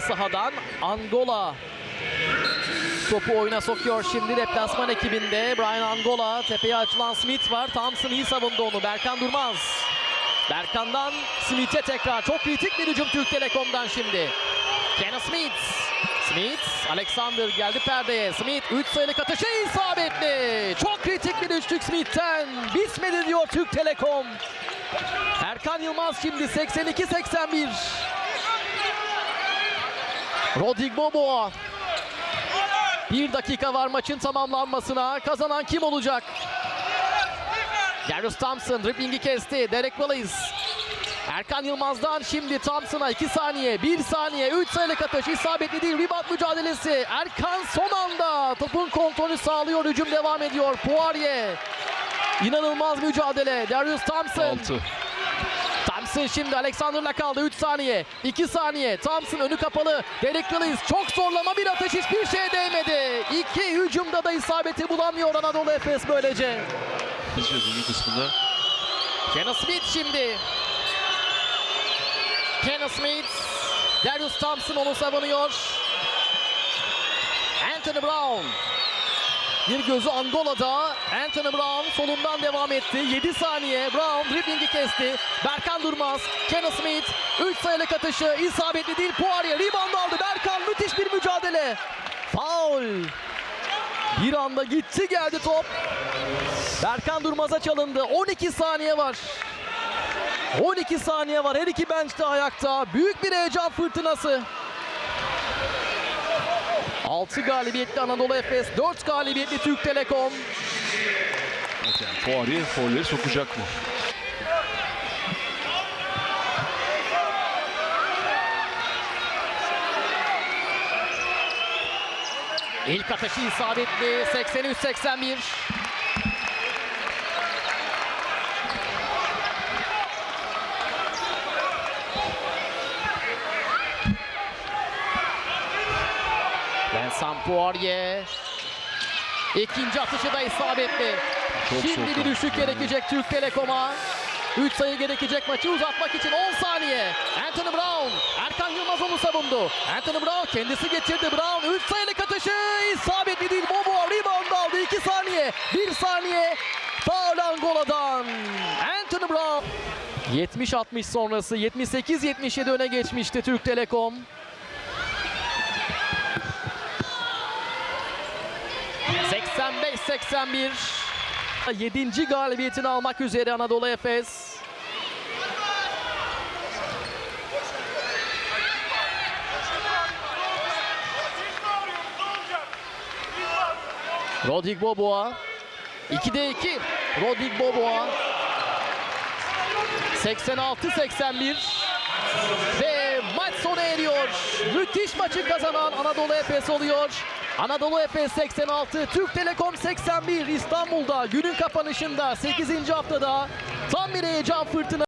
sahadan Angola topu oyuna sokuyor şimdi deplasman ekibinde. Brian Angola tepeye açılan Smith var. Thompson iyi savundu onu. Berkan Durmaz. Berkan'dan Smith'e tekrar. Çok kritik bir hücum Türk Telekom'dan şimdi. Kenan Smith. Smith, Alexander geldi perdeye. Smith 3 sayılık atışı isabetli. Çok kritik bir üçlük Smith'ten. Bitmedi diyor Türk Telekom. Erkan Yılmaz şimdi 82-81. Rodrigo Boboa. Bir dakika var maçın tamamlanmasına. Kazanan kim olacak? Darius Thompson driblingi kesti. Derek Willis. Erkan Yılmaz'dan şimdi Thompson'a 2 saniye, 1 saniye, 3 sayılık atış isabetli değil. Rebound mücadelesi. Erkan son anda topun kontrolü sağlıyor. Hücum devam ediyor. Poirier. İnanılmaz mücadele. Darius Thompson. 6. Thompson şimdi. Alexander'la kaldı. 3 saniye 2 saniye. Thompson önü kapalı. Derek Willis çok zorlama. Bir atış hiçbir şeye değmedi. İki hücumda da isabeti bulamıyor Anadolu Efes böylece. Kısmında. Kenan Smith şimdi. Kenan Smith Darius Thompson onu savunuyor. Anthony Brown bir gözü Angola'da. Anthony Brown solundan devam etti. 7 saniye. Brown driblingi kesti. Berkan Durmaz. Kenan Smith. 3 sayılık atışı. isabetli değil. Poirier rebound aldı. Berkan müthiş bir mücadele. Foul. Bir anda gitti geldi top. Berkan Durmaz'a çalındı. 12 saniye var. 12 saniye var. Her iki bench de ayakta. Büyük bir heyecan fırtınası. 6 galibiyetli Anadolu Efes, 4 galibiyetli Türk Telekom. Poirier folleri sokacak mı? İlk atışı isabetli 83-81. Poirier. İkinci atışı da isabetli. Çok Şimdi bir düşük gerekecek Türk Telekom'a. 3 sayı gerekecek maçı uzatmak için 10 saniye. Anthony Brown. Erkan Yılmaz onu savundu. Anthony Brown kendisi getirdi. Brown 3 sayılık atışı isabetli değil. Bobo rebound aldı. 2 saniye. 1 saniye. Foul Angola'dan. Anthony Brown. 70-60 sonrası 78-77 öne geçmişti Türk Telekom. ...85-81... ...7. galibiyetini almak üzere Anadolu Efes. Rodrik Boboa. 2'de 2. Rodrik Boboa. 86-81. Ve maç sona eriyor. Müthiş maçı kazanan Anadolu Efes oluyor. Anadolu Efes 86, Türk Telekom 81 İstanbul'da günün kapanışında 8. haftada tam bir heyecan fırtına.